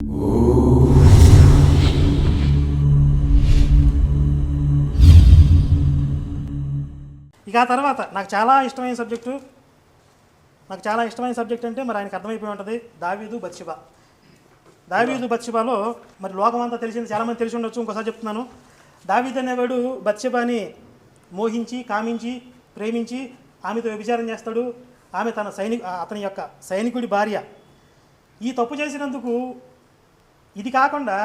ఇక ఆ తర్వాత నాకు చాలా ఇష్టమైన సబ్జెక్టు నాకు చాలా ఇష్టమైన సబ్జెక్ట్ అంటే మరి ఆయనకు అర్థమైపోయి ఉంటుంది దావీదు బత్సిబా దావీదు బత్సిబాలో మరి లోకమంతా తెలిసింది చాలామంది తెలిసి ఉండొచ్చు ఇంకోసారి చెప్తున్నాను. దావీద్ అనేవాడు బత్సిబాని మోహించి కామించి ప్రేమించి ఆమెతో వ్యభిచారం చేస్తాడు. ఆమె తన సైనిక అతని యొక్క సైనికుడి భార్య. ఈ తప్పు చేసినందుకు ఇది కాకుండా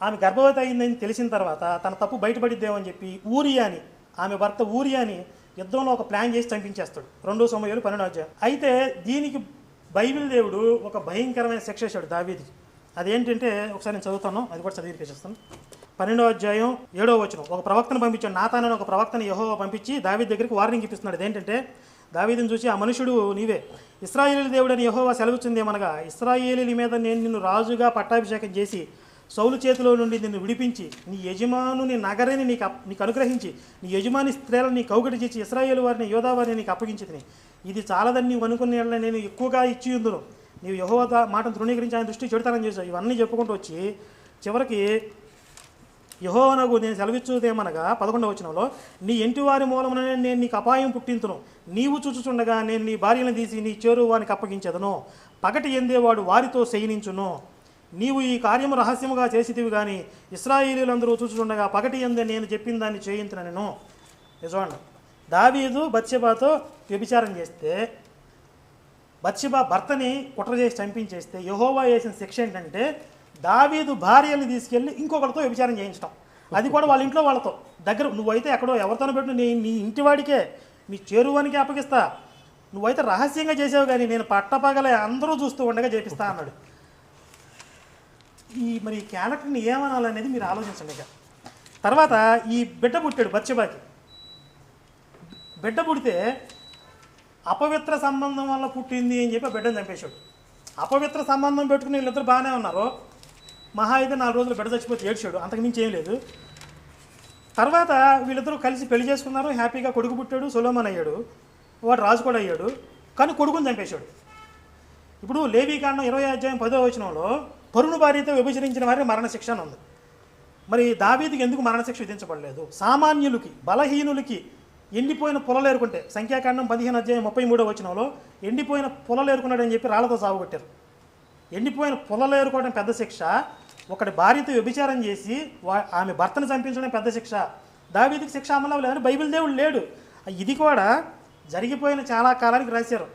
ఆమె గర్భవతి అయిందని తెలిసిన తర్వాత తన తప్పు బయటపడిద్దేమని చెప్పి చెప్పి ఊరియాని ఆమె భర్త ఊరియాని యుద్ధంలో ఒక ప్లాన్ చేసి చంపించేస్తాడు. రెండో సమయాలు పన్నెండు అధ్యాయం. అయితే దీనికి బైబిల్ దేవుడు ఒక భయంకరమైన శిక్ష చేశాడు దావీదికి. అదేంటంటే ఒకసారి నేను చదువుతాను అది కూడా చదివి చేస్తాను పన్నెండో అధ్యాయం ఏడో వచనం. ఒక ప్రవక్తను పంపించాడు నాతానని ఒక ప్రవక్తను యహో పంపించి దావీ దగ్గరికి వార్నింగ్ ఇప్పిస్తున్నాడు. అదేంటంటే దావీదుని చూసి ఆ మనుషుడు నీవే. ఇస్రాయేలీ దేవుడని యహోవా సెలవుచ్చింది ఏమనగా ఇస్రాయేలీల మీద నేను నిన్ను రాజుగా పట్టాభిషేకం చేసి సౌలు చేతిలో నుండి నిన్ను విడిపించి నీ యజమానుని నగరిని నీకు నీకు అనుగ్రహించి నీ యజమాని స్త్రీలను నీ కౌగటి చేసి ఇస్రాయేల్ వారిని యోధా వారిని నీకు అప్పగించి ఇది చాలదని నీవు అనుకునే నేను ఎక్కువగా ఇచ్చి ఉందును. నీవు యహోవ మాటను తృణీకరించి ఆయన దృష్టి చెడుతానని చేశావు. ఇవన్నీ చెప్పుకుంటూ వచ్చి చివరికి యహోవనగు నేను సెలవిచ్చుదేమనగా పదకొండవ వచనంలో నీ ఇంటి వారి మూలముననే నేను నీకు అపాయం పుట్టింతును. నీవు చూచుచుండగా నేను నీ భార్యను తీసి నీ చేరు వానికి అప్పగించదను. పగటి ఎందేవాడు వారితో శయనించును. నీవు ఈ కార్యము రహస్యముగా చేసితివి కానీ ఇస్రాయేలీలందరూ చూచుచుండగా పగటి ఎందే నేను చెప్పిన దాన్ని చేయించునను నిజమండి. దావీదు బత్సెబాతో వ్యభిచారం చేస్తే బత్షిబా భర్తని కుట్ర చేసి చంపించేస్తే యహోవా వేసిన శిక్ష ఏంటంటే దావీదు భార్యని తీసుకెళ్ళి ఇంకొకరితో వ్యభిచారం చేయించడం అది కూడా వాళ్ళ ఇంట్లో వాళ్ళతో. దగ్గర నువ్వైతే ఎక్కడో ఎవరితోనో పెట్టు నీ నీ ఇంటి వాడికే నీ చేరువానికి అప్పగిస్తా. నువ్వైతే రహస్యంగా చేసావు కానీ నేను పట్టపగలే అందరూ చూస్తూ ఉండగా చేపిస్తా అన్నాడు. ఈ మరి క్యారెక్టర్ని ఏమనాలనేది మీరు ఆలోచించండి ఇక. తర్వాత ఈ బిడ్డ పుట్టాడు బచ్చబాకి బిడ్డ పుడితే అపవిత్ర సంబంధం వల్ల పుట్టింది అని చెప్పి బిడ్డను చంపేశాడు. అపవిత్ర సంబంధం పెట్టుకుని వీళ్ళిద్దరు బాగానే ఉన్నారు. మహా అయితే నాలుగు రోజులు బిడ్డ చచ్చిపోతే ఏడ్చాడు. అంతకుమించి ఏం లేదు. తర్వాత వీళ్ళిద్దరూ కలిసి పెళ్ళి చేసుకున్నారు. హ్యాపీగా కొడుకు పుట్టాడు సులోమన్ అయ్యాడు. వాడు రాజు కూడా అయ్యాడు. కానీ కొడుకుని చంపేశాడు. ఇప్పుడు లేవీకాండం ఇరవై అధ్యాయం పదో వచనంలో పరుణు భార్యతో విభజించిన వారికి మరణశిక్ష అని ఉంది. మరి దావీదికి ఎందుకు మరణశిక్ష విధించబడలేదు? సామాన్యులకి బలహీనులకి ఎండిపోయిన పొలలు ఏరుకుంటే సంఖ్యాకాండం పదిహేను అధ్యాయం ముప్పై మూడో వచనంలో ఎండిపోయిన పొలలు ఏరుకున్నాడని చెప్పి రాళ్ళతో సాగుకొట్టారు ఎండిపోయిన పొలలు ఏరుకోవడం పెద్ద శిక్ష. ఒకటి భార్యతో వ్యభిచారం చేసి వా ఆమె భర్తను చంపించడం పెద్ద శిక్ష. దావీదికి శిక్ష అమలు లేదని బైబిల్ దేవుడు లేడు. ఇది కూడా జరిగిపోయిన చాలా కాలానికి రాశారు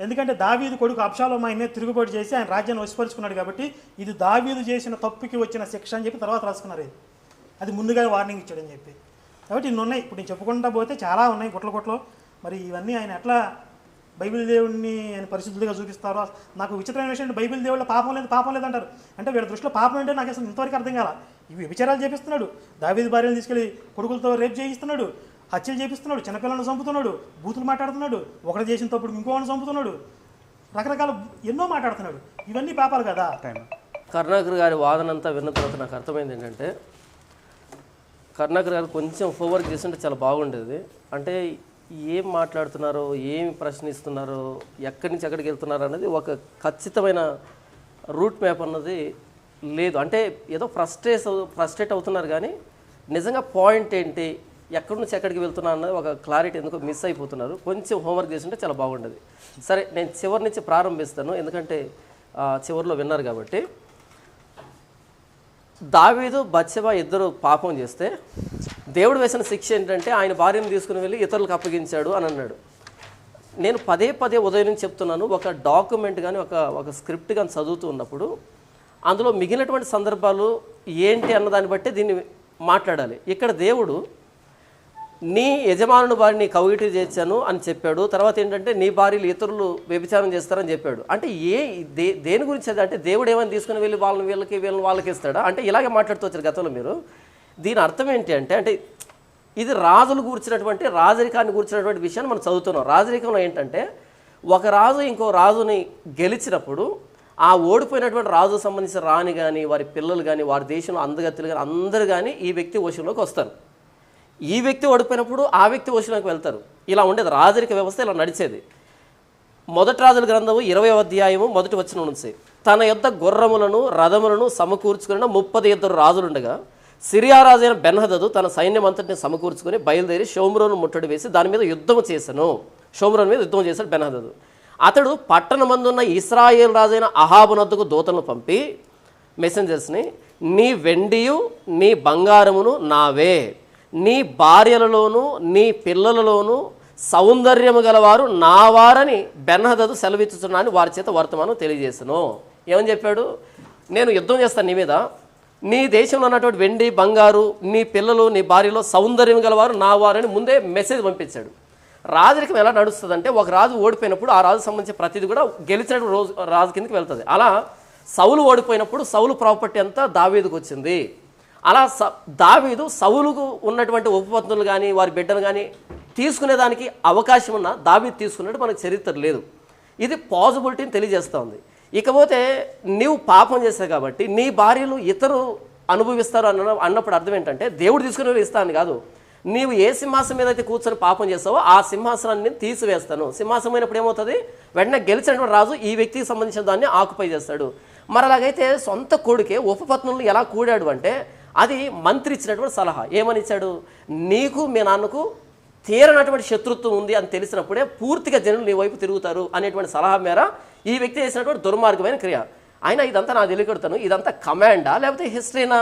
ఎందుకంటే దావీదు కొడుకు అబ్షాలోం ఆయన తిరుగుబాటు చేసి ఆయన రాజ్యాన్ని వశపరుచుకున్నాడు కాబట్టి ఇది దావీదు చేసిన తప్పుకి వచ్చిన శిక్ష అని చెప్పి తర్వాత రాసుకున్నారు ఇది. అది ముందుగా వార్నింగ్ ఇచ్చాడని చెప్పి. కాబట్టి ఇన్ని ఉన్నాయి. ఇప్పుడు నేను చెప్పుకుంటా పోతే చాలా ఉన్నాయి గుట్ల గుట్లు. మరి ఇవన్నీ ఆయన ఎట్లా బైబిల్ దేవుడిని ఆయన పరిశుద్ధులుగా చూపిస్తారో నాకు విచిత్రమైన విషయం బైబిల్ దేవుళ్ళ పాపం లేదు పాపం లేదు అంటారు అంటే వీళ్ళ దృష్టిలో పాపం ఏంటో నాకు అసలు ఇంతవరకు అర్థం కాల. ఇవి విచారాలు చేపిస్తున్నాడు. దావేది భార్యను తీసుకెళ్ళి కొడుకులతో రేపు చేయిస్తున్నాడు. హత్యలు చేపిస్తున్నాడు. చిన్నపిల్లలను చంపుతున్నాడు. బూతులు మాట్లాడుతున్నాడు. ఒకటి చేసిన తప్పుడు ఇంకోని చంపుతున్నాడు. రకరకాల ఎన్నో మాట్లాడుతున్నాడు. ఇవన్నీ పాపాలు కదా. కర్ణాకర్ గారి వాదన అంతా విన్న తర్వాత నాకు అర్థమైంది ఏంటంటే కర్ణాకర్ గారు కొంచెం హోంవర్క్ చేస్తుంటే చాలా బాగుండేది. అంటే ఏం మాట్లాడుతున్నారో ఏం ప్రశ్నిస్తున్నారో ఎక్కడి నుంచి ఎక్కడికి వెళ్తున్నారు అనేది ఒక ఖచ్చితమైన రూట్ మ్యాప్ అన్నది లేదు. అంటే ఏదో ఫ్రస్ట్రేస్ ఫ్రస్ట్రేట్ అవుతున్నారు కానీ నిజంగా పాయింట్ ఏంటి ఎక్కడి నుంచి ఎక్కడికి వెళ్తున్నా అన్నది ఒక క్లారిటీ ఎందుకో మిస్ అయిపోతున్నారు. కొంచెం హోంవర్క్ చేస్తుంటే చాలా బాగుండేది. సరే నేను చివరి నుంచి ప్రారంభిస్తాను. ఎందుకంటే చివరిలో విన్నారు కాబట్టి. దావీదు బత్సెబ ఇద్దరు పాపం చేస్తే దేవుడు వేసిన శిక్ష ఏంటంటే ఆయన భార్యను తీసుకుని వెళ్ళి ఇతరులకు అప్పగించాడు అని అన్నాడు. నేను పదే పదే ఉదయం నుంచి చెప్తున్నాను ఒక డాక్యుమెంట్ కానీ ఒక ఒక స్క్రిప్ట్ కానీ చదువుతూ ఉన్నప్పుడు అందులో మిగిలినటువంటి సందర్భాలు ఏంటి అన్న దాన్ని బట్టి దీన్ని మాట్లాడాలి. ఇక్కడ దేవుడు నీ యజమానుని భార్యని కౌగిటి చేర్చాను అని చెప్పాడు. తర్వాత ఏంటంటే నీ భార్యలు ఇతరులు వ్యభిచారం చేస్తారని చెప్పాడు. అంటే ఏ దే దేని గురించి అది? అంటే దేవుడు ఏమైనా తీసుకుని వెళ్ళి వాళ్ళని వీళ్ళకి వీళ్ళని వాళ్ళకి ఇస్తాడా? అంటే ఇలాగే మాట్లాడుతూ వచ్చారు గతంలో మీరు. దీని అర్థం ఏంటి అంటే అంటే ఇది రాజులు కూర్చున్నటువంటి రాజరికాన్ని కూర్చున్నటువంటి విషయాన్ని మనం చదువుతున్నాం. రాజరికంలో ఏంటంటే ఒక రాజు ఇంకో రాజుని గెలిచినప్పుడు ఆ ఓడిపోయినటువంటి రాజు సంబంధించిన రాణి కానీ వారి పిల్లలు కానీ వారి దేశంలో అందగత్తులు కానీ అందరూ కానీ ఈ వ్యక్తి వశంలోకి వస్తారు. ఈ వ్యక్తి ఓడిపోయినప్పుడు ఆ వ్యక్తి వశంలోకి వెళ్తారు. ఇలా ఉండేది. రాజరిక వ్యవస్థ ఇలా నడిచేది. మొదటి రాజుల గ్రంథము ఇరవై అధ్యాయము మొదటి వచ్చిన నుంచి. తన యొద్ద గుర్రములను రథములను సమకూర్చుకున్న ముప్పది ఇద్దరు రాజులుండగా సిరియా రాజైన బెన్హదదు తన సైన్యం అంతటిని సమకూర్చుకొని బయలుదేరి షోమ్రోను ముట్టడి వేసి దాని మీద యుద్ధం చేశాను. షోమ్రోన్ మీద యుద్ధం చేశాడు బెన్హదదు. అతడు పట్టణమందున్న ఇస్రాయేల్ రాజైన అహాబునద్దుకు దూతలను పంపి మెసెంజర్స్ని నీ వెండియు నీ బంగారమును నావే. నీ భార్యలలోను నీ పిల్లలలోను సౌందర్యము గలవారు నా వారని బెన్హదదు అని వారి చేత వర్తమానం తెలియజేసను ఏమని చెప్పాడు? నేను యుద్ధం చేస్తాను నీ మీద. నీ దేశంలో ఉన్నటువంటి వెండి బంగారు నీ పిల్లలు నీ భార్యలో సౌందర్యం గలవారు నా వారని ముందే మెసేజ్ పంపించాడు. రాజరికం ఎలా నడుస్తుందంటే ఒక రాజు ఓడిపోయినప్పుడు ఆ రాజు సంబంధించిన ప్రతిదీ కూడా గెలిచిన రోజు రాజు కిందకి వెళ్తుంది. అలా సౌలు ఓడిపోయినప్పుడు సౌలు ప్రాపర్టీ అంతా దావీదుకు వచ్చింది. అలా స దావీదు సౌలుకు ఉన్నటువంటి ఉపపత్నులు కానీ వారి బిడ్డలు కానీ తీసుకునేదానికి అవకాశం ఉన్న దావీదు తీసుకున్నట్టు మనకు చరిత్ర లేదు. ఇది పాజిబిలిటీని తెలియజేస్తూ ఉంది ఇకపోతే నీవు పాపం చేస్తావు కాబట్టి నీ భార్యలు ఇతరు అనుభవిస్తారు అన్న అన్నప్పుడు అర్థం ఏంటంటే దేవుడు తీసుకుని ఇస్తాను కాదు. నీవు ఏ సింహాసనం మీద అయితే కూర్చొని పాపం చేస్తావో ఆ సింహాసనాన్ని నేను తీసివేస్తాను. సింహాసనం అయినప్పుడు ఏమవుతుంది? వెంటనే గెలిచినటువంటి రాజు ఈ వ్యక్తికి సంబంధించిన దాన్ని ఆకుపై చేస్తాడు. మరి అలాగైతే సొంత కొడుకే ఉపపత్నులు ఎలా కూడాడు అంటే అది మంత్రి ఇచ్చినటువంటి సలహా. ఏమని ఇచ్చాడు? నీకు మీ నాన్నకు తీరనటువంటి శత్రుత్వం ఉంది అని తెలిసినప్పుడే పూర్తిగా జనులు నీ వైపు తిరుగుతారు అనేటువంటి సలహా మేర ఈ వ్యక్తి చేసినటువంటి దుర్మార్గమైన క్రియ. అయినా ఇదంతా నా తెలియకడతాను ఇదంతా కమాండా లేకపోతే హిస్టరీనా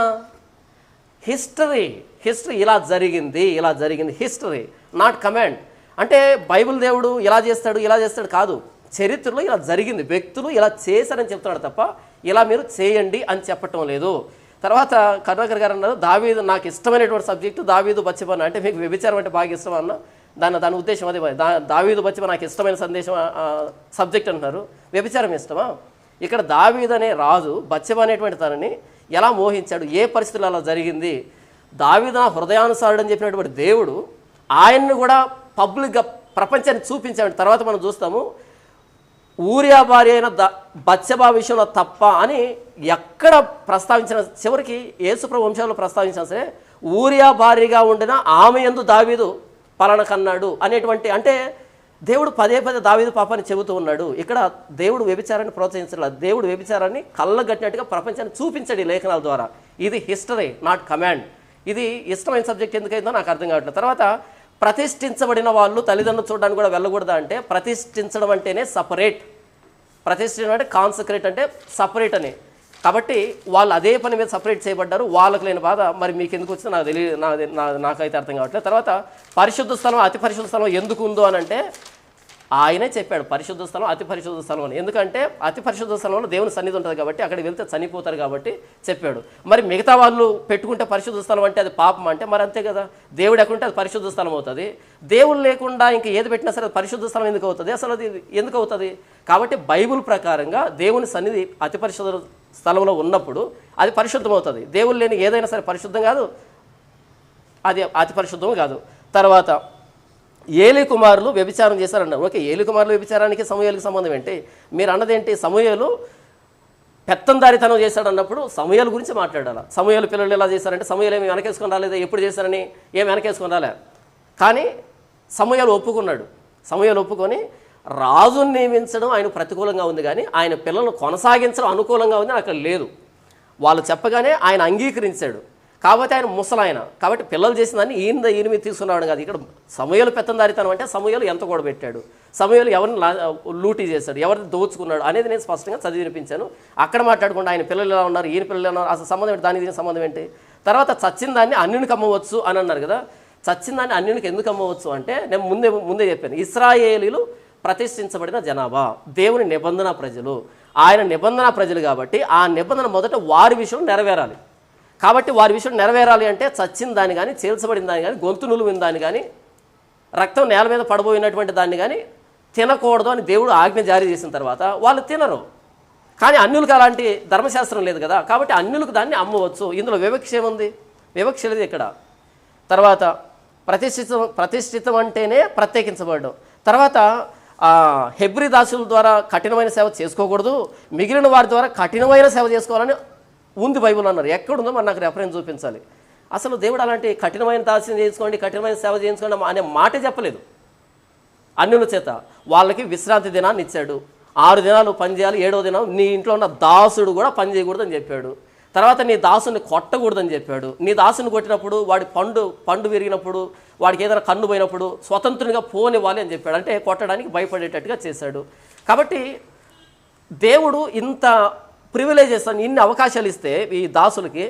హిస్టరీ హిస్టరీ ఇలా జరిగింది ఇలా జరిగింది. హిస్టరీ నాట్ కమాండ్ అంటే బైబిల్ దేవుడు ఇలా చేస్తాడు ఇలా చేస్తాడు కాదు. చరిత్రలో ఇలా జరిగింది. వ్యక్తులు ఇలా చేశారని చెప్తున్నాడు తప్ప ఇలా మీరు చేయండి అని చెప్పటం లేదు. తర్వాత కరుణాకర్ గారు అన్నారు దావీదు నాకు ఇష్టమైనటువంటి సబ్జెక్టు దావీదు బచ్చిపన్న అంటే మీకు వ్యభిచారం అంటే బాగా ఇష్టం అన్న దాని దాని ఉద్దేశం అదే దా దావీదు బచ్చిప నాకు ఇష్టమైన సందేశం సబ్జెక్ట్ అంటున్నారు. వ్యభిచారం ఇష్టమా? ఇక్కడ దావీదు అనే రాజు బచ్చబ అనేటువంటి తనని ఎలా మోహించాడు? ఏ పరిస్థితుల్లో అలా జరిగింది? దావీదు నా హృదయానుసారుడు అని చెప్పినటువంటి దేవుడు ఆయన్ని కూడా పబ్లిక్గా ప్రపంచాన్ని చూపించాడు. తర్వాత మనం చూస్తాము ఊరియా భార్య అయిన ద బచ్చబా విషయంలో తప్ప అని ఎక్కడ ప్రస్తావించిన చివరికి యేసుప్రభు వంశంలో ప్రస్తావించినా సరే ఊరియా భారీగా ఉండిన ఆమె ఎందు దావీదు పలాన కన్నాడు అనేటువంటి అంటే దేవుడు పదే పదే దావీదు పాపాన్ని చెబుతూ ఉన్నాడు. ఇక్కడ దేవుడు వ్యభిచారాన్ని ప్రోత్సహించలేదు దేవుడు వ్యభిచారాన్ని కళ్ళగట్టినట్టుగా ప్రపంచాన్ని చూపించాడు ఈ లేఖనాల ద్వారా. ఇది హిస్టరీ నాట్ కమాండ్. ఇది ఇష్టమైన సబ్జెక్ట్ ఎందుకైందో నాకు అర్థం కావట్లేదు. తర్వాత ప్రతిష్ఠించబడిన వాళ్ళు తల్లిదండ్రులు చూడడానికి కూడా వెళ్ళకూడదా అంటే ప్రతిష్ఠించడం అంటేనే సపరేట్. ప్రతిష్ఠించడం అంటే కాన్సక్రేట్ అంటే సపరేట్ అని. కాబట్టి వాళ్ళు అదే పని మీద సపరేట్ చేయబడ్డారు. వాళ్ళకు లేని బాధ మరి మీకు ఎందుకు వచ్చిందో? నాకు తెలియ నా నా- నాకైతే అర్థం కావట్లేదు. తర్వాత పరిశుద్ధ స్థలం అతి పరిశుద్ధ స్థలం ఎందుకు ఉందో అని అంటే ఆయనే చెప్పాడు. పరిశుద్ధ స్థలం అతి పరిశుద్ధ స్థలం అని. ఎందుకంటే అతి పరిశుద్ధ స్థలంలో దేవుని సన్నిధి ఉంటుంది కాబట్టి అక్కడికి వెళ్తే చనిపోతారు కాబట్టి చెప్పాడు. మరి మిగతా వాళ్ళు పెట్టుకుంటే పరిశుద్ధ స్థలం అంటే అది పాపం అంటే మరి అంతే కదా. దేవుడు ఎక్కడుంటే అది పరిశుద్ధ స్థలం అవుతుంది. దేవుడు లేకుండా ఇంకా ఏది పెట్టినా సరే అది పరిశుద్ధ స్థలం ఎందుకు అవుతుంది? అసలు అది ఎందుకు అవుతుంది? కాబట్టి బైబిల్ ప్రకారంగా దేవుని సన్నిధి అతి పరిశుద్ధ స్థలంలో ఉన్నప్పుడు అది పరిశుద్ధమవుతుంది. దేవుడు లేని ఏదైనా సరే పరిశుద్ధం కాదు. అది అతి పరిశుద్ధం కాదు. తర్వాత ఏలి కుమారులు వ్యభిచారం చేశారన్నారు. ఓకే ఏలి కుమారులు వ్యభిచారానికి సమూహాలకు సంబంధం ఏంటి? మీరు అన్నదేంటి? సమూహాలు పెత్తందారితనం చేశాడు అన్నప్పుడు సమూహాల గురించి మాట్లాడాలి. సమయాలు పిల్లలు ఎలా చేశారంటే సమూహాలు ఏమి వెనకేసుకొని రాలేదా? ఎప్పుడు చేశారని ఏమి వెనకేసుకొని రాలే. కానీ సమూహాలు ఒప్పుకున్నాడు. సమూహాలు ఒప్పుకొని రాజుని నియమించడం ఆయన ప్రతికూలంగా ఉంది కానీ ఆయన పిల్లలను కొనసాగించడం అనుకూలంగా ఉంది అక్కడ లేదు. వాళ్ళు చెప్పగానే ఆయన అంగీకరించాడు. కాబట్టి ఆయన ముసలాయన. కాబట్టి పిల్లలు చేసిన దాన్ని ఈయన ఈయన మీద తీసుకున్నాడు కాదు. ఇక్కడ సమయాలు పెత్తందారితనం అంటే సమయాలు ఎంత కూడా పెట్టాడు సమయాలు ఎవరిని లా- లూటీ చేశాడు? ఎవరిని దోచుకున్నాడు? అనేది నేను స్పష్టంగా చదివి వినిపించాను. అక్కడ మాట్లాడకుండా ఆయన పిల్లలు ఎలా ఉన్నారు? ఈయన పిల్లలు ఎలా ఉన్నారు? అసలు సంబంధం ఏంటి? దానికి దీనికి సంబంధం ఏంటి? తర్వాత చచ్చిన దాన్ని అన్యునికి అమ్మవచ్చు అని అన్నారు కదా. చచ్చిన దాన్ని అన్యునికి ఎందుకు అమ్మవచ్చు అంటే నేను ముందే ముందే చెప్పాను. ఇస్రాయేలీలు ప్రతిష్ఠించబడిన జనాభా. దేవుని నిబంధన ప్రజలు. ఆయన నిబంధన ప్రజలు కాబట్టి ఆ నిబంధన మొదట వారి విషయం నెరవేరాలి. కాబట్టి వారి విషయం నెరవేరాలి అంటే చచ్చిన దాన్ని కానీ చేల్చబడిన దాన్ని కానీ గొంతు నులువిన దాన్ని కానీ రక్తం నేల మీద పడబోయినటువంటి దాన్ని కానీ తినకూడదు అని దేవుడు ఆజ్ఞ జారీ చేసిన తర్వాత వాళ్ళు తినరు. కానీ అన్యులకు అలాంటి ధర్మశాస్త్రం లేదు కదా. కాబట్టి అన్యులకు దాన్ని అమ్మవచ్చు. ఇందులో వివక్ష ఏముంది? వివక్ష లేదు ఇక్కడ. తర్వాత ప్రతిష్ఠితం ప్రతిష్ఠితం అంటేనే ప్రత్యేకించబడడం. తర్వాత హెబ్రి దాసుల ద్వారా కఠినమైన సేవ చేసుకోకూడదు. మిగిలిన వారి ద్వారా కఠినమైన సేవ చేసుకోవాలని ఉంది బైబుల్ అన్నారు. ఎక్కడుందో మరి నాకు రెఫరెన్స్ చూపించాలి. అసలు దేవుడు అలాంటి కఠినమైన దాస్యం చేసుకోండి కఠినమైన సేవ చేయించుకోండి అనే మాట చెప్పలేదు. అన్యుల చేత వాళ్ళకి విశ్రాంతి దినాన్ని ఇచ్చాడు. ఆరు దినాలు పని చేయాలి ఏడో దినం నీ ఇంట్లో ఉన్న దాసుడు కూడా పని చేయకూడదని చెప్పాడు. తర్వాత నీ దాసుని కొట్టకూడదని చెప్పాడు. నీ దాసుని కొట్టినప్పుడు వాడి పండు పండు విరిగినప్పుడు వాడికి ఏదైనా కన్ను పోయినప్పుడు స్వతంత్రంగా పోనివ్వాలి అని చెప్పాడు. అంటే కొట్టడానికి భయపడేటట్టుగా చేశాడు. కాబట్టి దేవుడు ఇంత ప్రివిలేజెస్ అని ఇన్ని అవకాశాలు ఇస్తే ఈ దాసులకి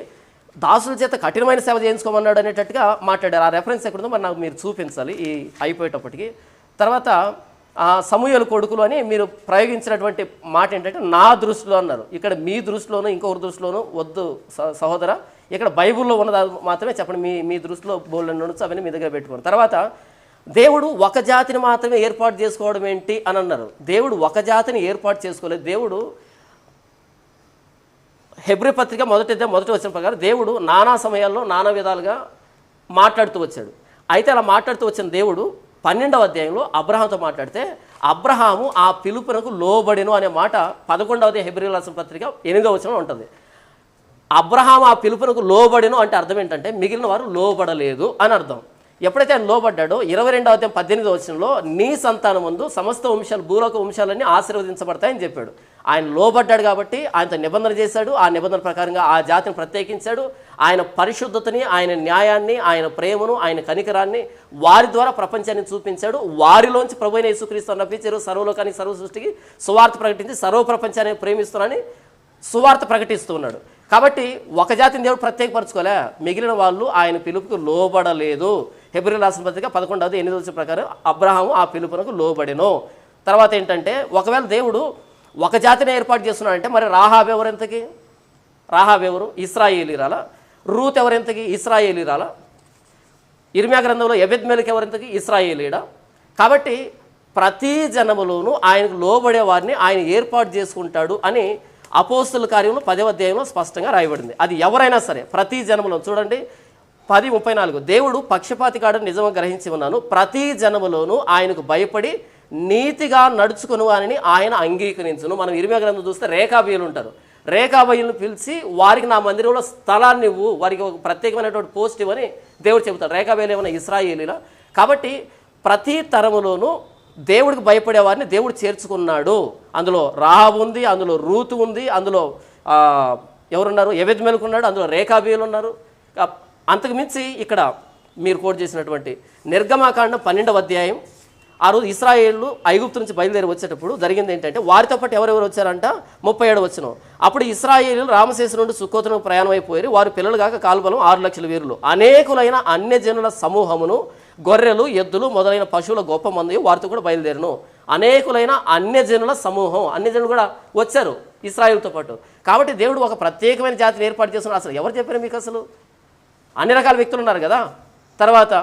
దాసుల చేత కఠినమైన సేవ చేయించుకోమన్నాడు అనేటట్టుగా మాట్లాడారు. ఆ రెఫరెన్స్ ఎక్కడుందో మరి నాకు మీరు చూపించాలి. ఈ అయిపోయేటప్పటికి. తర్వాత సమూహలు కొడుకులు అని మీరు ప్రయోగించినటువంటి మాట ఏంటంటే నా దృష్టిలో అన్నారు. ఇక్కడ మీ దృష్టిలోనూ ఇంకొకరి దృష్టిలోనూ వద్దు సహోదర. ఇక్కడ బైబిల్లో ఉన్నది మాత్రమే చెప్పండి. మీ మీ దృష్టిలో బోల్డ్ ఉండొచ్చు అవన్నీ మీ దగ్గర పెట్టుకోండి. తర్వాత దేవుడు ఒక జాతిని మాత్రమే ఏర్పాటు చేసుకోవడం ఏంటి అని అన్నారు. దేవుడు ఒక జాతిని ఏర్పాటు చేసుకోలేదు. దేవుడు హెబ్రి పత్రిక మొదటి మొదటి వచ్చిన ప్రకారం దేవుడు నానా సమయాల్లో నానా విధాలుగా మాట్లాడుతూ వచ్చాడు. అయితే అలా మాట్లాడుతూ వచ్చిన దేవుడు పన్నెండవ అధ్యాయంలో అబ్రహాంతో మాట్లాడితే అబ్రహాము ఆ పిలుపునకు లోబడిను అనే మాట పదకొండవది హెబ్రి రాసిన పత్రిక ఎనిమిదవ వచనం ఉంటుంది. అబ్రహాం ఆ పిలుపునకు లోబడిను అంటే అర్థం ఏంటంటే మిగిలిన వారు లోబడలేదు అని అర్థం. ఎప్పుడైతే ఆయన లోబడ్డాడో ఇరవై రెండవ అధ్యాయం పద్దెనిమిది వచనంలో నీ సంతానం ముందు సమస్త వంశాలు భూలోక వంశాలన్నీ ఆశీర్వదించబడతాయని చెప్పాడు. ఆయన లోబడ్డాడు కాబట్టి ఆయనతో నిబంధన చేశాడు. ఆ నిబంధన ప్రకారంగా ఆ జాతిని ప్రత్యేకించాడు. ఆయన పరిశుద్ధతని ఆయన న్యాయాన్ని ఆయన ప్రేమను ఆయన కనికరాన్ని వారి ద్వారా ప్రపంచాన్ని చూపించాడు. వారిలోంచి ప్రభు అయిన యేసుక్రీస్తు నప్పించారు సర్వలోకానికి సర్వ సృష్టికి సువార్త ప్రకటించి సర్వ ప్రపంచాన్ని ప్రేమిస్తున్నానని సువార్త ప్రకటిస్తూ ఉన్నాడు. కాబట్టి ఒక జాతిని దేవుడు ప్రత్యేకపరచుకోలే. మిగిలిన వాళ్ళు ఆయన పిలుపుకు లోబడలేదు. హెబ్రి రాసిన పత్రిక పదకొండవది ఎనిమిది వచ్చిన ప్రకారం అబ్రహాము ఆ పిలుపునకు లోబడెను. తర్వాత ఏంటంటే ఒకవేళ దేవుడు ఒక జాతిని ఏర్పాటు చేస్తున్నాడంటే మరి రాహాబ్ ఎవరెంతకి? రాహాబ్ ఎవరు? ఇస్రాయేలీరాల? రూత్ ఎవరెంతకి? ఇస్రాయేలీరాల? ఇర్మ్యా గ్రంథంలో ఎబెద్మెలకి ఎవరెంతకి? ఇస్రాయేలీడా? కాబట్టి ప్రతి జనములోనూ ఆయనకు లోబడే వారిని ఆయన ఏర్పాటు చేసుకుంటాడు అని అపోస్తుల కార్యంలో పదవ అధ్యాయంలో స్పష్టంగా రాయబడింది. అది ఎవరైనా సరే ప్రతి జనములో చూడండి పది ముప్పై నాలుగు. దేవుడు పక్షపాతి కాడని నిజంగా గ్రహించి ఉన్నాను. ప్రతి జనములోనూ ఆయనకు భయపడి నీతిగా నడుచుకుని వారిని ఆయన అంగీకరించును. మనం ఇరిమే గ్రంథం చూస్తే రేఖాబయ్యులు ఉంటారు. రేఖాబయ్యులను పిలిచి వారికి నా మందిరంలో స్థలాన్ని ఇవ్వు వారికి ఒక ప్రత్యేకమైనటువంటి పోస్ట్ ఇవ్వని దేవుడు చెబుతాడు. రేఖాబయ్యులు ఏమైనా ఇస్రాయేలీలా? కాబట్టి ప్రతి తరములోనూ దేవుడికి భయపడే వారిని దేవుడు చేర్చుకున్నాడు. అందులో రాహాబు ఉంది అందులో రూతు ఉంది అందులో ఎవరున్నారు? ఎవెద్ మెలుకున్నాడు అందులో రేఖాబీయులు ఉన్నారు. అంతకుమించి ఇక్కడ మీరు కోట్ చేసినటువంటి నిర్గమాకాండం పన్నెండవ అధ్యాయం. ఆ రోజు ఇస్రాయేళ్ళు ఐగుప్తు నుంచి బయలుదేరి వచ్చేటప్పుడు జరిగింది ఏంటంటే వారితో పాటు ఎవరెవరు వచ్చారంట? ముప్పై ఏడు వచ్చిన అప్పుడు ఇస్రాయేలు రామశేషు నుండి సుక్కోతునకు ప్రయాణం అయిపోయారు వారు పిల్లలు కాక కాల్బలం ఆరు లక్షల వీరులు. అనేకులైన అన్యజనుల సమూహమును గొర్రెలు ఎద్దులు మొదలైన పశువుల గొప్ప మంది వారితో కూడా బయలుదేరను. అనేకులైన అన్యజనుల సమూహం అన్యజనులు కూడా వచ్చారు ఇస్రాయేల్తో పాటు. కాబట్టి దేవుడు ఒక ప్రత్యేకమైన జాతిని ఏర్పాటు చేస్తున్నారు అసలు ఎవరు చెప్పారు మీకు అసలు? అన్ని రకాల వ్యక్తులు ఉన్నారు కదా. తర్వాత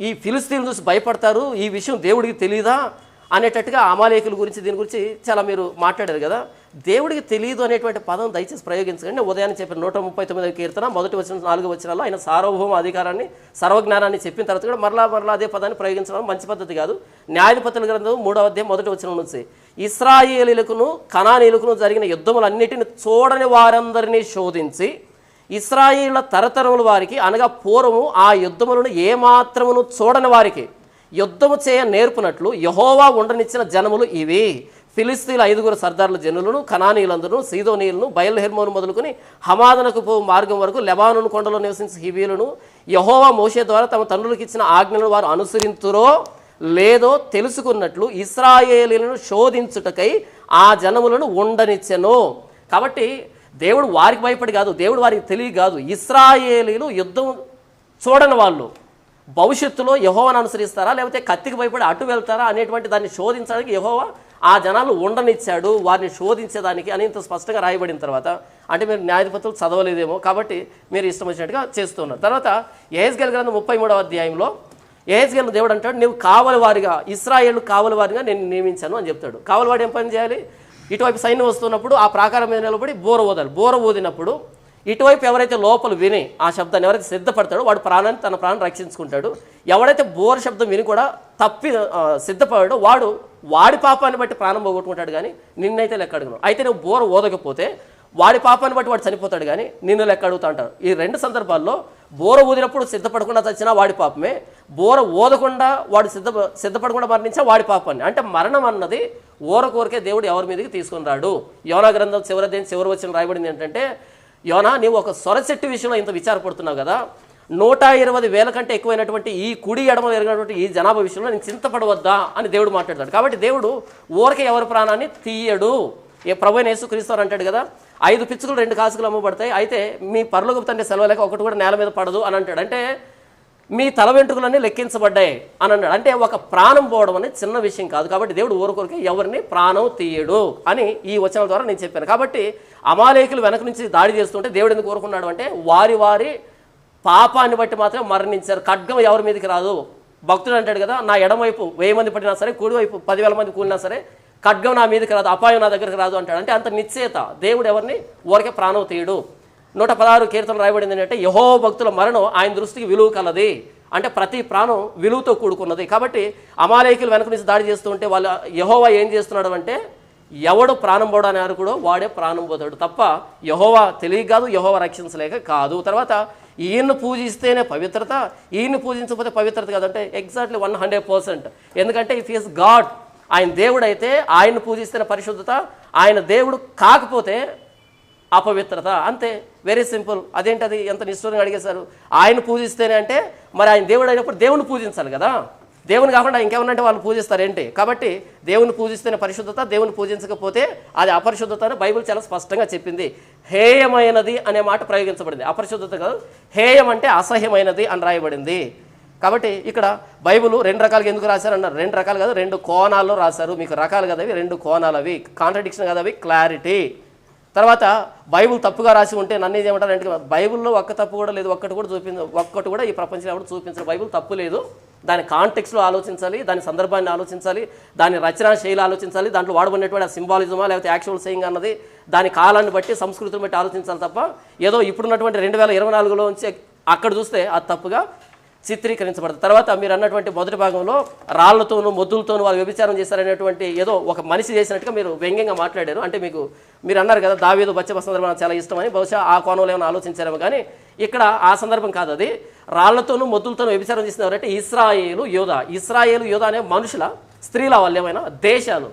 ఈ ఫిలిస్తీన్ చూసి భయపడతారు ఈ విషయం దేవుడికి తెలియదా అనేటట్టుగా అమాలేకుల గురించి దీని గురించి చాలా మీరు మాట్లాడారు కదా. దేవుడికి తెలియదు అనేటువంటి పదం దయచేసి ప్రయోగించకండి. ఉదయాన్నే చెప్పిన నూట ముప్పై తొమ్మిది కీర్తన మొదటి వచ్చిన నాలుగు వచ్చినాల్లో ఆయన సార్వభౌమ అధికారాన్ని సర్వజ్ఞానాన్ని చెప్పిన తర్వాత కూడా మరలా మరలా అదే పదాన్ని ప్రయోగించడం మంచి పద్ధతి కాదు. న్యాయాధిపతుల గ్రంథం మూడవ అధ్యాయం మొదటి వచ్చిన నుంచి ఇస్రాయేలీలకును కణానీలకును జరిగిన యుద్ధములన్నిటిని చూడని వారందరినీ శోధించి ఇస్రాయిల తరతరముల వారికి అనగా పూర్వము ఆ యుద్ధములను ఏమాత్రమును చూడని వారికి యుద్ధము చేయ నేర్పునట్లు యహోవా ఉండనిచ్చిన జనములు ఇవి. ఫిలిస్తీన్ల ఐదుగురు సర్దారుల జనులను కనానీయులందరూ సీదోనీయులను బయలుహెర్మోను మొదలుకొని హమాదనకు పో మార్గం వరకు లెబాను కొండలో నివసించే హిబీలను యహోవా మోషే ద్వారా తమ తండ్రులకు ఇచ్చిన ఆజ్ఞలను వారు అనుసరింతురో లేదో తెలుసుకున్నట్లు ఇస్రాయేలీలను శోధించుటకై ఆ జనములను ఉండనిచ్చెను. కాబట్టి దేవుడు వారికి భయపడి కాదు దేవుడు వారికి తెలియ కాదు. ఇస్రాయేలీలు యుద్ధం చూడని వాళ్ళు. భవిష్యత్తులో యహోవాను అనుసరిస్తారా లేకపోతే కత్తికి భయపడి అటు వెళ్తారా అనేటువంటి దాన్ని శోధించడానికి యహోవా ఆ జనాలు ఉండనిచ్చాడు. వారిని శోధించేదానికి అని ఇంత స్పష్టంగా రాయబడిన తర్వాత అంటే మీరు న్యాయాధిపతులు చదవలేదేమో కాబట్టి మీరు ఇష్టం వచ్చినట్టుగా చేస్తున్నారు తర్వాత ఏహెస్గల్ గ్రంథం ముప్పై మూడవ అధ్యాయంలో ఏహెస్గల్ దేవుడు అంటాడు నువ్వు కావలి వారిగా ఇస్రాయేల్ కావలి వారిగా నేను నియమించాను అని చెప్తాడు. కావలి వాడు ఏం పని చేయాలి? ఇటువైపు సైన్యం వస్తున్నప్పుడు ఆ ప్రాకారం మీద నిలబడి బోర ఊదాలి. బోర ఊదినప్పుడు ఇటువైపు ఎవరైతే లోపల విని ఆ శబ్దాన్ని ఎవరైతే సిద్ధపడతాడో వాడు ప్రాణాన్ని తన ప్రాణం రక్షించుకుంటాడు. ఎవడైతే బోర శబ్దం విని కూడా తప్పి సిద్ధపడాడో వాడు వాడి పాపాన్ని బట్టి ప్రాణం పోగొట్టుకుంటాడు కానీ నిన్నైతే లెక్క అడుగును. అయితే నువ్వు బోర ఊదకపోతే వాడి పాపాన్ని బట్టి వాడు చనిపోతాడు కానీ నిన్ను లెక్క అడుగుతా అంటారు ఈ రెండు సందర్భాల్లో బోర ఊదినప్పుడు సిద్ధపడకుండా చచ్చినా వాడి పాపమే బోర ఊదకుండా వాడు సిద్ధ సిద్ధపడకుండా మరణించా వాడి పాపాన్ని. అంటే మరణం అన్నది ఊరకూరకే దేవుడు ఎవరి మీదకి తీసుకుని రాడు. యోనా గ్రంథం చివరి చివరి వచ్చిన రాయబడింది ఏంటంటే యోనా నీవు ఒక సొరచెట్టు విషయంలో ఇంత విచారపడుతున్నావు కదా నూట ఇరవై వేల కంటే ఎక్కువైనటువంటి ఈ కుడి ఎడమ జరిగినటువంటి ఈ జనాభా విషయంలో నేను చింతపడవద్దా అని దేవుడు మాట్లాడతాడు. కాబట్టి దేవుడు ఊరకే ఎవరి ప్రాణాన్ని తీయడు. ఏ ప్రభు యేసుక్రీస్తు అంటాడు కదా ఐదు పిచ్చుకలు రెండు కాసుకలు అమ్మబడతాయి అయితే మీ పరలోకి తండ్రి సెలవు లేక ఒకటి కూడా నేల మీద పడదు అని అంటాడు. అంటే మీ తల వెంట్రుకలన్నీ లెక్కించబడ్డాయి అని అన్నాడు. అంటే ఒక ప్రాణం పోవడం అనేది చిన్న విషయం కాదు. కాబట్టి దేవుడు ఊరుకోరికి ఎవరిని ప్రాణం తీయడు అని ఈ వచనం ద్వారా నేను చెప్పాను. కాబట్టి అమాలేకులు వెనక నుంచి దాడి చేస్తుంటే దేవుడు ఎందుకు కోరుకున్నాడు అంటే వారి వారి పాపాన్ని బట్టి మాత్రమే మరణించారు. ఖడ్గం ఎవరి మీదకి రాదు. భక్తుడు అంటాడు కదా నా ఎడమవైపు వెయ్యి మంది పడినా సరే కుడివైపు పదివేల మంది కూలినా సరే ఖడ్గం నా మీదకి రాదు అపాయం నా దగ్గరికి రాదు అంటాడు. అంటే అంత నిశ్చేత దేవుడు ఎవరిని ఊరికే ప్రాణం తీయడు. నూట పదహారు కీర్తనలు రాయబడింది ఏంటంటే యహో భక్తుల మరణం ఆయన దృష్టికి విలువ కలది. అంటే ప్రతి ప్రాణం విలువతో కూడుకున్నది. కాబట్టి అమాలయకులు వెనక నుంచి దాడి చేస్తుంటే వాళ్ళ యహోవా ఏం చేస్తున్నాడు అంటే ఎవడు ప్రాణం పోడని అర్హుడో వాడే ప్రాణం పోతాడు తప్ప యహోవా తెలియ కాదు యహోవా రక్షించలేక కాదు. తర్వాత ఈయన్ని పూజిస్తేనే పవిత్రత ఈయన్ని పూజించకపోతే పవిత్రత కాదంటే ఎగ్జాక్ట్లీ వన్ హండ్రెడ్ పర్సెంట్ ఎందుకంటే ఇఫ్ ఈస్ గాడ్ ఆయన దేవుడు అయితే ఆయన్ని పూజిస్తేనే పరిశుద్ధత ఆయన దేవుడు కాకపోతే అపవిత్రత. అంతే వెరీ సింపుల్ అదేంటది? ఎంత నిష్ఠూరంగా అడిగేశారు? ఆయన పూజిస్తేనే అంటే మరి ఆయన దేవుడు అయినప్పుడు దేవుని పూజించాలి కదా? దేవుని కాకుండా ఇంకేమన్నంటే వాళ్ళు పూజిస్తారేంటి? కాబట్టి దేవుని పూజిస్తేనే పరిశుద్ధత దేవుని పూజించకపోతే అది అపరిశుద్ధత అని బైబిల్ చాలా స్పష్టంగా చెప్పింది. హేయమైనది అనే మాట ప్రయోగించబడింది. అపరిశుద్ధత కాదు హేయం అంటే అసహ్యమైనది అని రాయబడింది. కాబట్టి ఇక్కడ బైబుల్ రెండు రకాలుగా ఎందుకు రాశారు అన్నారు? రెండు రకాలు కాదు రెండు కోణాల్లో రాశారు. మీకు రకాలు కదా అవి రెండు కోణాలు అవి కాంట్రడిక్షన్ కదా అవి క్లారిటీ తర్వాత బైబిల్ తప్పుగా రాసి ఉంటే నన్ను ఏమంటారు అంటే బైబిల్లో ఒక్క తప్పు కూడా లేదు ఒక్కటి కూడా చూపించ ఒక్కటి కూడా ఈ ప్రపంచంలో ఎవరు చూపించరు. బైబిల్ తప్పు లేదు. దాని కాంటెక్స్లో ఆలోచించాలి దాని సందర్భాన్ని ఆలోచించాలి దాని రచనా శైలి ఆలోచించాలి దాంట్లో వాడబడినటువంటి ఆ సింబాలిజమా లేకపోతే యాక్చువల్ సెయింగ్ అన్నది దాని కాలాన్ని బట్టి సంస్కృతిని బట్టి ఆలోచించాలి తప్ప ఏదో ఇప్పుడున్నటువంటి రెండు వేల ఇరవై నాలుగులో నుంచి అక్కడ చూస్తే అది తప్పుగా చిత్రీకరించబడదు తర్వాత మీరు అన్నటువంటి మొదటి భాగంలో రాళ్ళతోనూ మొద్దులతోనూ వాళ్ళు వ్యభిచారం చేశారనేటువంటి ఏదో ఒక మనిషి చేసినట్టుగా మీరు వ్యంగ్యంగా మాట్లాడారు. అంటే మీకు మీరు అన్నారు కదా దావీదు బచ్చప సందర్భం చాలా ఇష్టమని బహుశా ఆ కోణంలో ఏమైనా ఆలోచించారేమో కానీ ఇక్కడ ఆ సందర్భం కాదు అది. రాళ్ళతోనూ మొద్దులతోనూ వ్యభిచారం చేసిన ఎవరంటే ఇస్రాయేలు యోధ. ఇస్రాయేలు యోధ అనే మనుషుల స్త్రీల వాళ్ళు ఏమైనా దేశాలు.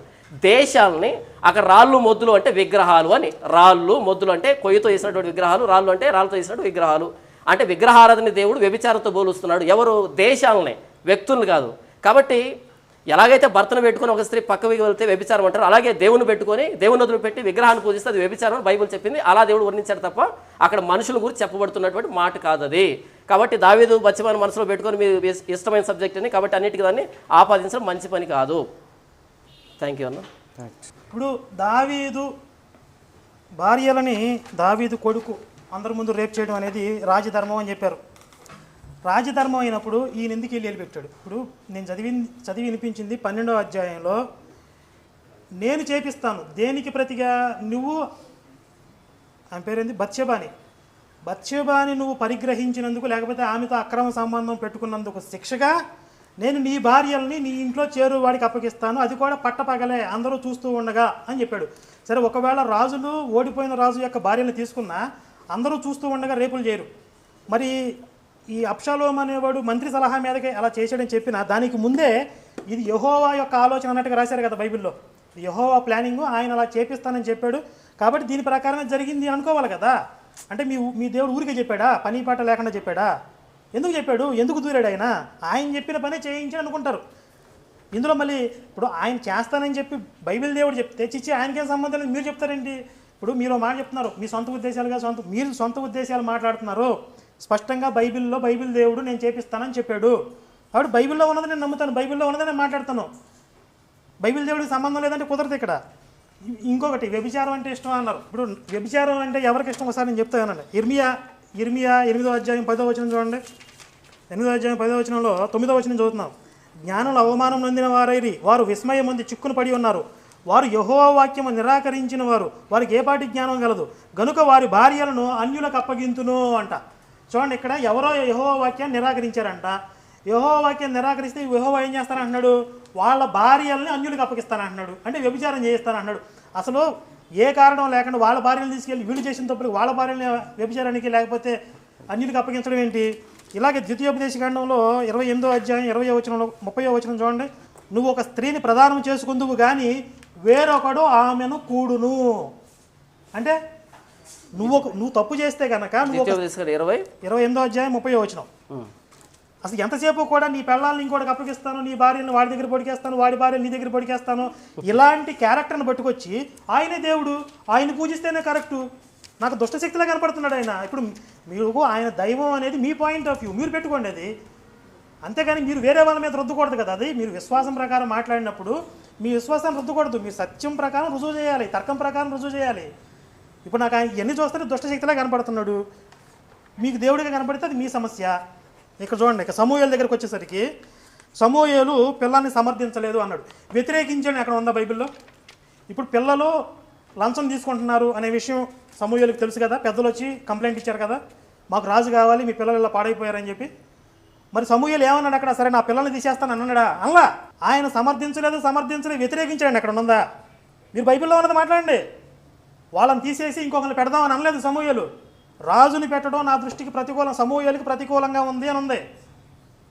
దేశాలని అక్కడ రాళ్ళు మొద్దులు అంటే విగ్రహాలు అని. రాళ్ళు మొద్దులు అంటే కొయ్యతో చేసినటువంటి విగ్రహాలు రాళ్ళు అంటే రాళ్ళతో చేసినటువంటి విగ్రహాలు. అంటే విగ్రహారాధన దేవుడు వ్యభిచారంతో పోలుస్తున్నాడు ఎవరు? దేశాలని. వ్యక్తులను కాదు. కాబట్టి ఎలాగైతే భర్తను పెట్టుకొని ఒక స్త్రీ పక్కకి వెళ్తే వ్యభిచారం అంటారు అలాగే దేవుని పెట్టుకొని దేవుని వదులు పెట్టి విగ్రహాన్ని పూజిస్తే అది వ్యభిచారం బైబుల్ బైబిల్ చెప్పింది. అలా దేవుడు వర్ణించాడు తప్ప అక్కడ మనుషుల గురించి చెప్పబడుతున్నటువంటి మాట కాదు అది. కాబట్టి దావీదు బచ్చమని మనసులో పెట్టుకొని మీరు ఇష్టమైన సబ్జెక్ట్ అని కాబట్టి అన్నిటికీ దాన్ని ఆపాదించడం మంచి పని కాదు. థ్యాంక్ యూ అన్న. ఇప్పుడు దావీదు భార్యలని దావీదు కొడుకు అందరి ముందు రేపు చేయడం అనేది రాజధర్మం అని చెప్పారు. రాజధర్మం అయినప్పుడు ఈయన ఎందుకు వెళ్ళి పెట్టాడు? ఇప్పుడు నేను చదివి చదివి వినిపించింది పన్నెండవ అధ్యాయంలో నేను చేపిస్తాను దేనికి ప్రతిగా నువ్వు ఆమె పేరేంది? బత్స్యబాని బత్స్యబాని నువ్వు పరిగ్రహించినందుకు లేకపోతే ఆమెతో అక్రమ సంబంధం పెట్టుకున్నందుకు శిక్షగా నేను నీ భార్యల్ని నీ ఇంట్లో చేరు వాడికి అప్పగిస్తాను అది కూడా పట్టపగలే అందరూ చూస్తూ ఉండగా అని చెప్పాడు. సరే ఒకవేళ రాజులు ఓడిపోయిన రాజు యొక్క భార్యను తీసుకున్నా అందరూ చూస్తూ ఉండగా రేపులు చేయరు. మరి ఈ అప్షాలోం అనేవాడు మంత్రి సలహా మీదకే అలా చేశాడని చెప్పిన దానికి ముందే ఇది యహోవా యొక్క ఆలోచన అన్నట్టుగా రాశారు కదా బైబిల్లో. యహోవా ప్లానింగ్ ఆయన అలా చేపిస్తానని చెప్పాడు. కాబట్టి దీని ప్రకారమే జరిగింది అనుకోవాలి కదా. అంటే మీ మీ దేవుడు ఊరికే చెప్పాడా? పని పాట లేకుండా చెప్పాడా? ఎందుకు చెప్పాడు? ఎందుకు దూరాడు ఆయన? ఆయన చెప్పిన పనే చేయించి అనుకుంటారు. ఇందులో మళ్ళీ ఇప్పుడు ఆయన చేస్తానని చెప్పి బైబిల్ దేవుడు చెప్తే చిచ్చి ఆయనకేం సంబంధం లేదు మీరు చెప్తారండి ఇప్పుడు మీరు మాట చెప్తున్నారు మీ సొంత ఉద్దేశాలుగా సొంత మీరు సొంత ఉద్దేశాలు మాట్లాడుతున్నారు. స్పష్టంగా బైబిల్లో బైబిల్ దేవుడు నేను చేపిస్తానని చెప్పాడు. కాబట్టి బైబిల్లో ఉన్నది నేను నమ్ముతాను బైబిల్లో ఉన్నది నేను మాట్లాడతాను. బైబిల్ దేవుడికి సంబంధం లేదంటే కుదరదు ఇక్కడ. ఇంకొకటి వ్యభిచారం అంటే ఇష్టం అన్నారు. ఇప్పుడు వ్యభిచారం అంటే ఎవరికి ఇష్టం? ఒకసారి నేను చెప్తానండి ఇర్మియా ఇర్మియా ఎనిమిదో అధ్యాయం పదో వచనం చూడండి. ఎనిమిదో అధ్యాయం పదో వచనంలో తొమ్మిదో వచనం చదువుతున్నాం. జ్ఞానంలో అవమానం నొందిన వారైరి వారు విస్మయం ముందు చిక్కును పడి ఉన్నారు. వారు యహోవా వాక్యము నిరాకరించిన వారు వారికి ఏపాటి జ్ఞానం కలదు గనుక వారి భార్యలను అన్యులకు అప్పగింతును అంట. చూడండి ఇక్కడ ఎవరో యహోవా వాక్యాన్ని నిరాకరించారంట. యహోవా వాక్యాన్ని నిరాకరిస్తే యహోవా ఏం చేస్తానంటున్నాడు? వాళ్ళ భార్యల్ని అన్యులకు అప్పగిస్తానంటున్నాడు. అంటే వ్యభిచారం చేయిస్తానంటున్నాడు. అసలు ఏ కారణం లేకుండా వాళ్ళ భార్యలు తీసుకెళ్ళి వీళ్ళు చేసిన తప్పుడు వాళ్ళ భార్యని వ్యభిచారానికి లేకపోతే అన్యులకు అప్పగించడం ఏంటి? ఇలాగే ద్వితీయోపదేశకాండంలో ఇరవై ఎనిమిదో అధ్యాయం ఇరవై వచనంలో ముప్పై వచనం చూడండి. నువ్వు ఒక స్త్రీని ప్రదానం చేసుకుందువు కానీ వేరొకడు ఆమెను కూడును. అంటే నువ్వు ఒక నువ్వు తప్పు చేస్తే కనుక నువ్వు ఇరవై. ఇరవై ఎనిమిదో అధ్యాయం ముప్పై వచనం. అసలు ఎంతసేపు కూడా నీ పెళ్ళాలను ఇంకోటికి అప్పగిస్తాను నీ భార్యను వాడి దగ్గర పొడికేస్తాను వాడి భార్యను నీ దగ్గర పొడికేస్తాను. ఇలాంటి క్యారెక్టర్ని పట్టుకొచ్చి ఆయనే దేవుడు ఆయన పూజిస్తేనే కరెక్టు. నాకు దుష్టశక్తిలా కనపడుతున్నాడు ఆయన. ఇప్పుడు మీకు ఆయన దైవం అనేది మీ పాయింట్ ఆఫ్ వ్యూ. మీరు పెట్టుకోండి అది. అంతేగాని మీరు వేరే వాళ్ళ మీద రుద్దకూడదు కదా. అది మీరు విశ్వాసం ప్రకారం మాట్లాడినప్పుడు మీ విశ్వాసాన్ని రుద్దకూడదు. మీ సత్యం ప్రకారం రుజువు చేయాలి. తర్కం ప్రకారం రుజువు చేయాలి. ఇప్పుడు నాకు ఆయన ఎన్ని చూస్తే దుష్టశక్తిలా కనపడుతున్నాడు. మీకు దేవుడిగా కనపడితే అది మీ సమస్య. ఇక్కడ చూడండి ఇక సమూహల దగ్గరికి వచ్చేసరికి సమూహలు పిల్లల్ని సమర్థించలేదు అన్నాడు. వ్యతిరేకించండి అక్కడ ఉందా బైబిల్లో? ఇప్పుడు పిల్లలు లంచం తీసుకుంటున్నారు అనే విషయం సమూహలకు తెలుసు కదా. పెద్దలు వచ్చి కంప్లైంట్ ఇచ్చారు కదా. మాకు రాజు కావాలి మీ పిల్లలు ఇలా పాడైపోయారని చెప్పి. మరి సమూహలు ఏమన్నాడు అక్కడ? సరే నా పిల్లల్ని తీసేస్తాను అన్నాడా? అలా ఆయన సమర్థించలేదు సమర్థించలేదు వ్యతిరేకించాడు అక్కడ ఉన్నదా మీరు బైబిల్లో ఉన్నది మాట్లాడండి. వాళ్ళని తీసేసి ఇంకొకరిని పెడదామని అనలేదు సమూహలు రాజుని పెట్టడం నా దృష్టికి ప్రతికూలం సమూహాలకి ప్రతికూలంగా ఉంది అని ఉంది.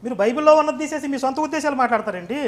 మీరు బైబిల్లో ఉన్నది తీసేసి మీ సొంత ఉద్దేశాలు మాట్లాడతారండి